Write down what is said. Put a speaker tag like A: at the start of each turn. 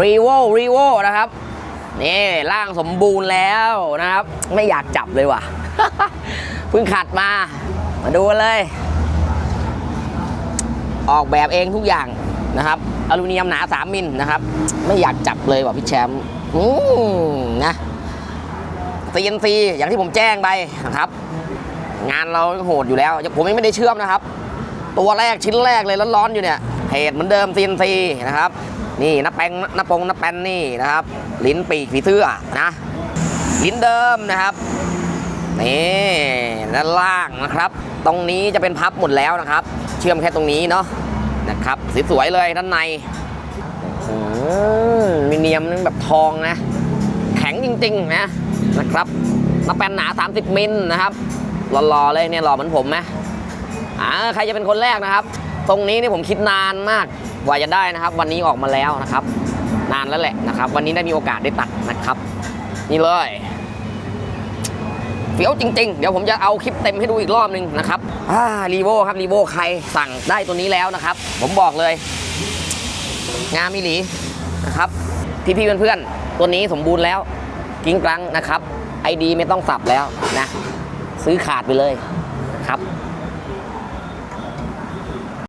A: รีโวรีโวนะครับนี่ร่างสมบูรณ์แล้วนะครับ ไม่อยากจับเลยว่ะเพิ่งขัดมา มาดูเลย ออกแบบเองทุกอย่างนะครับอลูมิเนียมหนา 3 มิลนะครับ ไม่อยากจับเลยว่ะพี่แชมป์อืมนะ CNC อย่างที่ผมแจ้งไปนะครับ งานเราโหดอยู่แล้ว ผมยังไม่ได้เชื่อมนะครับ ตัวแรกชิ้นแรกเลยร้อนๆอยู่เนี่ยเพจเหมือนเดิม CNC นะครับ นี่น้าแปงน้าปงน้าแปนนี่นะครับ ลิ้นปีกผีเสื้อนะ ลิ้นเดิมนะครับนี่ด้านล่างนะครับ ตรงนี้จะเป็นพับหมดแล้วนะครับ เชื่อมแค่ตรงนี้เนาะนะครับสวยๆเลยด้านในมมีเนียมนึงแบบทองนะ แข็งจริงๆนะนะครับมาแปนหนา 30 มิลนะครับหล่อๆเลยเนี่ยหล่อเหมือนผมไหมอ่าใครจะเป็นคนแรกนะครับ ตรงนี้นี่ผมคิดนานมาก ว่าจะได้นะครับ วันนี้ออกมาแล้วนะครับ นานแล้วแหละนะครับ วันนี้ได้มีโอกาสได้ตัดนะครับ นี่เลยเฟี้ยวจริงๆ เดี๋ยวผมจะเอาคลิปเต็มให้ดูอีกรอบหนึ่งนะครับอ่ารีโวครับรีโวใครสั่งได้ตัวนี้แล้วนะครับ ผมบอกเลย งามมิหลีนะครับ พี่ๆเพื่อนๆตัวนี้สมบูรณ์แล้ว กิ้งกลังนะครับไอดีไม่ต้องสับแล้วนะ ซื้อขาดไปเลยนะครับ